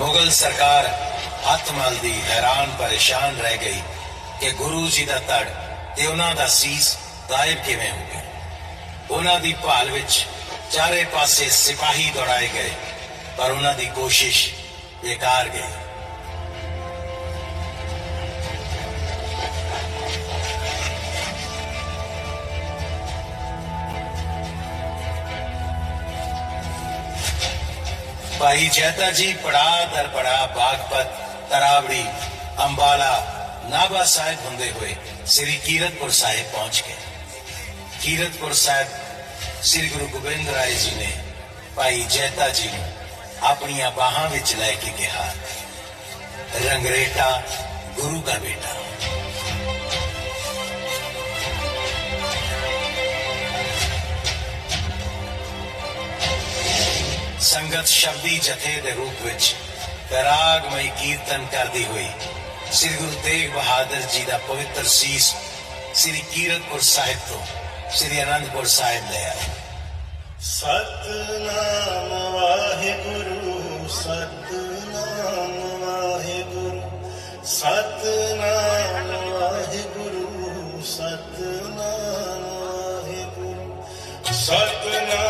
ਮੁਗਲ ਸਰਕਾਰ ਹੱਥ ਮਲਦੀ ਹੈਰਾਨ ਪਰੇਸ਼ਾਨ ਰਹਿ ਗਈ ਕਿ ਗੁਰੂ ਜੀ ਦਾ ਧੜ ਤੇ ਉਹਨਾਂ ਦਾ ਸੀਸ ਗਾਇਬ ਕਿਵੇਂ ਹੋ ਗਿਆ? ਉਹਨਾਂ ਦੀ ਭਾਲ ਵਿੱਚ ਚਾਰੇ ਪਾਸੇ ਸਿਪਾਹੀ ਦੌੜਾਏ ਗਏ, ਪਰ ਉਹਨਾਂ ਦੀ ਕੋਸ਼ਿਸ਼ ਬੇਕਾਰ ਗਈ। ਭਾਈ ਜੈਤਾ ਜੀ ਪੜਾ ਦਰ ਪੜਾ ਬਾਗਪਤ, ਤਰਾਵੜੀ, ਅੰਬਾਲਾ, ਨਾਭਾ ਸਾਹਿਬ ਹੁੰਦੇ ਹੋਏ ਸ੍ਰੀ ਕੀਰਤਪੁਰ ਸਾਹਿਬ ਪਹੁੰਚ ਗਏ। ਕੀਰਤਪੁਰ ਸਾਹਿਬ ਸ੍ਰੀ ਗੁਰੂ ਗੋਬਿੰਦ ਰਾਏ ਜੀ ਨੇ ਭਾਈ ਜੈਤਾ ਜੀ ਨੂੰ ਆਪਣੀਆਂ ਬਾਹਾਂ ਵਿੱਚ ਲੈ ਕੇ ਕਿਹਾ, ਰੰਗਰੇਟਾ ਗੁਰੂ ਦਾ ਬੇਟਾ। ਸੰਗਤ ਸ਼ਬਦੀ ਜਥੇ ਦੇ ਰੂਪ ਵਿੱਚ ਵਿਰਾਗਮਈ ਕੀਰਤਨ ਕਰਦੀ ਹੋਈ ਸ੍ਰੀ ਗੁਰੂ ਤੇਗ ਬਹਾਦਰ ਜੀ ਦਾ ਪਵਿੱਤਰ ਸੀਸ ਸ੍ਰੀ ਕੀਰਤਪੁਰ ਸਾਹਿਬ ਤੋਂ ਸ੍ਰੀ ਅਨੰਦਪੁਰ ਸਾਹਿਬ ਲੈ ਆਏ। ਸਤਨਾਮ ਵਾਹਿਗੁਰੂ ਸਤਨਾਮ ਵਾਹਿਗੁਰੂ ਸਤਨਾਮ ਵਾਹਿਗੁਰੂ ਸਤਨਾਮ ਵਾਹਿਗੁਰੂ, ਸਤਨਾਮ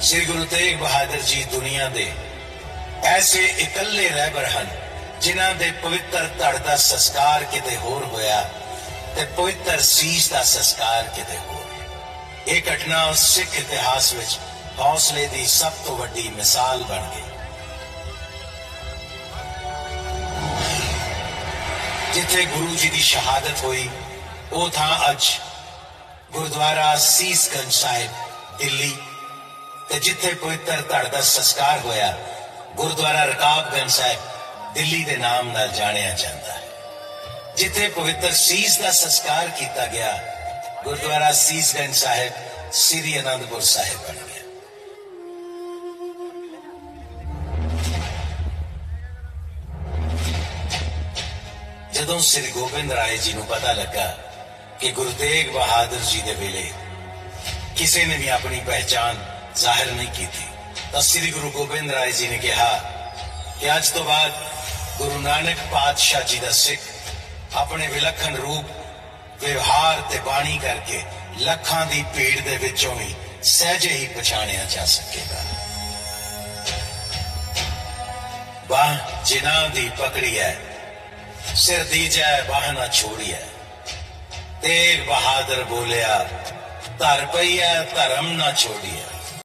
ਸ੍ਰੀ ਗੁਰੂ ਤੇਗ ਬਹਾਦਰ ਜੀ ਦੁਨੀਆ ਦੇ ਐਸੇ ਇਕੱਲੇ ਰਹਿਬਰ ਹਨ, ਜਿਨ੍ਹਾਂ ਦੇ ਪਵਿੱਤਰ ਧੜ ਦਾ ਸੰਸਕਾਰ ਕਿਤੇ ਹੋਰ ਹੋਇਆ ਤੇ ਪਵਿੱਤਰ ਸੀਸ ਦਾ ਸੰਸਕਾਰ ਕਿਤੇ ਹੋਰ। ਇਹ ਘਟਨਾ ਸਿੱਖ ਇਤਿਹਾਸ ਵਿੱਚ ਹੌਸਲੇ ਦੀ ਸਭ ਤੋਂ ਵੱਡੀ ਮਿਸਾਲ ਬਣ ਗਈ। ਜਿੱਥੇ ਗੁਰੂ ਜੀ ਦੀ ਸ਼ਹਾਦਤ ਹੋਈ, ਉਹ ਥਾਂ ਅੱਜ ਗੁਰਦੁਆਰਾ ਸੀਸਗੰਜ ਸਾਹਿਬ, ਦਿੱਲੀ। ਤੇ ਜਿੱਥੇ ਪਵਿੱਤਰ ਧੜ ਦਾ ਸੰਸਕਾਰ ਹੋਇਆ, ਗੁਰਦੁਆਰਾ ਰਕਾਬਗੰਜ ਸਾਹਿਬ ਦਿੱਲੀ ਦੇ ਨਾਮ ਨਾਲ ਜਾਣਿਆ ਜਾਂਦਾ ਹੈ। ਜਿੱਥੇ ਪਵਿੱਤਰ ਸੀਸ ਦਾ ਸੰਸਕਾਰ ਕੀਤਾ ਗਿਆ, ਗੁਰਦੁਆਰਾ ਸੀਸਗੰਜ ਸਾਹਿਬ ਸ੍ਰੀ ਅਨੰਦਪੁਰ ਸਾਹਿਬ ਬਣ ਗਿਆ। ਜਦੋਂ ਸ੍ਰੀ ਗੋਬਿੰਦ ਰਾਏ ਜੀ ਨੂੰ ਪਤਾ ਲੱਗਾ ਕਿ ਗੁਰੂ ਤੇਗ ਬਹਾਦਰ ਜੀ ਦੇ ਵੇਲੇ ਕਿਸੇ ਨੇ ਵੀ ਆਪਣੀ ਪਹਿਚਾਨ ਜ਼ਾਹਿਰ ਨਹੀਂ ਕੀਤੀ। ਤਾਂ ਸ੍ਰੀ ਗੁਰੂ ਗੋਬਿੰਦ ਰਾਏ ਜੀ ਨੇ ਕਿਹਾ ਕਿ ਅੱਜ ਤੋਂ ਬਾਅਦ ਗੁਰੂ ਨਾਨਕ ਪਾਤਸ਼ਾਹ ਜੀ ਦਾ ਸਿੱਖ ਆਪਣੇ ਵਿਲੱਖਣ ਰੂਪ, ਵਿਵਹਾਰ ਤੇ ਬਾਣੀ ਕਰਕੇ ਲੱਖਾਂ ਦੀ ਭੀੜ ਦੇ ਵਿੱਚੋਂ ਵੀ ਸਹਿਜੇ ਹੀ ਪਛਾਣਿਆ ਜਾ ਸਕੇਗਾ। ਬਾਹ ਜਿਨ੍ਹਾਂ ਦੀ ਪਕੜੀ ਹੈ, ਸਿਰ ਦੀ ਜੈ ਬਾਹ ਨਾ ਛੋੜੀਐ ਤੇਗ ਬਹਾਦਰ ਬੋਲਿਆ, ਧਰ ਪਈਐ ਧਰਮ ਨਾ ਛੋੜੀਐ